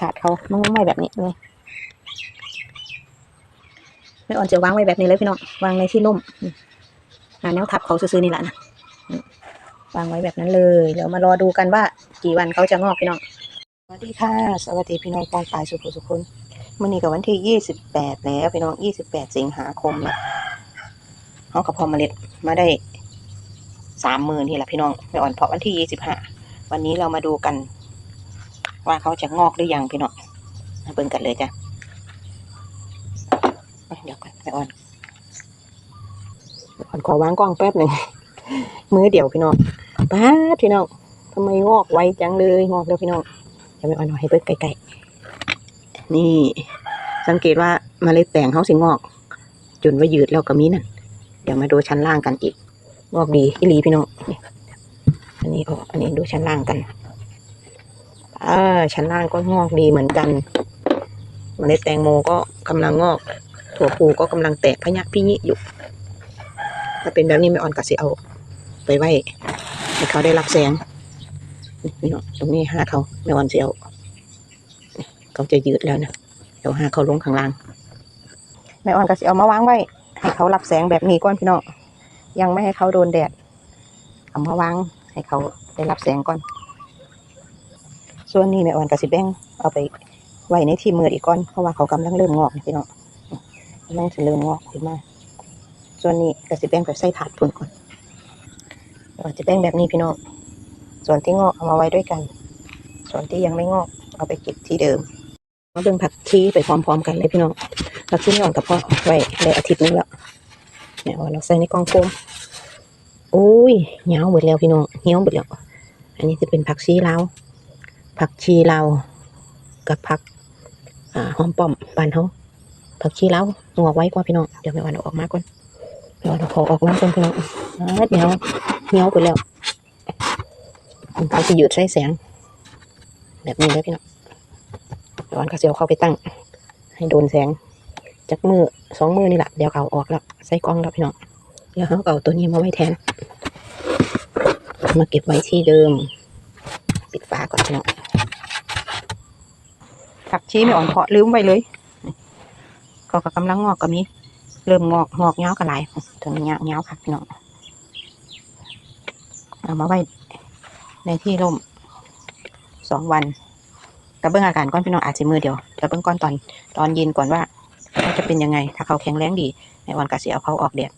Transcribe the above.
ถาดเขามันไม่แบบนี้เลยไม่อ่อนจะวางไว้แบบนี้เลยพี่น้องวางในที่ร่มหาแนวทับเขาซื้อๆนี่แหละนะวางไว้แบบนั้นเลยเดี๋ยวมารอดูกันว่า กี่วันเขาจะงอกพี่น้อง สวัสดีค่ะ สวัสดีพี่น้องปองปลายสุขสุขคนมื่อนี้กับวันที่ยี่สิบแปดแล้วพี่น้องยี่สิบแปดสิงหาคมเนี่ยเขากับพอเมล็ดมาได้สามหมื่นนี่ละพี่น้องไม่อ่อนเพราะวันที่ยี่สิบห้าวันนี้เรามาดูกัน ว่าเขาจะงอกหรือยังพี่น้องมาเบิ่งกันเลยจ้ะเดี๋ยวก่อนไม่อ่อนอ่อนขอวางกล้องแป๊บหนึ่งมือเดียวพี่น้องป้าพี่น้องทำไมงอกไวจังเลยงอกแล้วพี่น้องเดี๋ยวไม่อ่อนเอาให้เบิ่งใกล้ๆนี่ สังเกตว่ามาเล็ดแตงเขาสิงอก จนว่ายืดแล้วก็มีนั่นเดี๋ยวมาดูชั้นล่างกันอีกงอกดีอีหลีพี่น้องอันนี้ออกอันนี้ดูชั้นล่างกัน อ่าชั้นล่างก็งอกดีเหมือนกันเมล็ดแตงโมก็กำลังงอก ถั่วพูก็กำลังแตกพะยะพิยิอยู่ ถ้าเป็นแบบนี้ไม่อ่อนก็สิเอา ไปไว้ให้เขาได้รับแสงนี่พี่น้องตรงนี้ห้าเขาไม่อ่อนเสิเอาเขาจะยืดแล้วนะเดี๋ยวห้าเขาลงข้างล่างแม่อ่อนก็สิเอามาวางไว้ ให้เขารับแสงแบบนี้ก่อนพี่น้องยังไม่ให้เขาโดนแดดเอามาวางให้เขาได้รับแสงก่อน ส่วนนี้แม่อ่อนกับสิแบ่งเอาไปไว้ในที่มืดอีกก่อนเพราะว่าเขากำลังเริ่มงอกพี่น้องกำลังจะเริ่มงอกขึ้นมาส่วนนี้ก็สิแบ่งไปใส่ถาดพุ่นก่อนแม่อ่อนจะแบ่งแบบนี้พี่น้องส่วนที่งอกเอามาไว้ด้วยกัน ส่วนที่ยังไม่งอกเอาไปเก็บที่เดิมมาเบิ่งผักชีไปพร้อมๆกันเลยพี่น้องผักชีนี่อ่อนกับพ่อไว้ได้อาทิตย์นึงแล้วแม่อ่อนเราใส่ในกล่องโฟมโอ้ยเหนียวหมดแล้วพี่น้องเหี่ยวหมดแล้ว อันนี้จะเป็นผักชีลาว ผักชีลาวกับผักอหอมป้อมบานเขาผักชีลาวงอกไว้กว่าพี่น้องเดี๋ยวไม่วันเอาออกมาก่อนเดี๋ยวเราขอออกมาก่อนพี่น้องอ่าเดี๋ยวเหี่ยวไปแล้วเขาจะหยุดใช้แสง แบบนี้เลยพี่น้องเดี๋ยววันก็จะเอาเข้าไปตั้ง ให้โดนแสงจากมือสองมือนี่แหละเดี๋ยวเขาออกแล้วใส่กล้องแล้วพี่น้องเดี๋ยวเขาเอาตัวนี้มาไว้แทน มาเก็บไว้ที่เดิม ปิดฝาก่อนพี่น้อง ผักชีไม่อ่อนเพาะลืมไวเลยก็กำลังงอกก็มีเริ่มงอกงอกเงากันหลายถึงเงาเงาวค่ะพี่น้องเอามาไว้ในที่ร่มสองวันกระเบื้องอาการก้อนพี่น้องอาจจะมือเดียวกระเบื้องก้อนตอนตอนเย็นก่อนว่าจะเป็นยังไง ถ้าเขาแข็งแรงดีในวันกะเสียเอาเขาออกแดด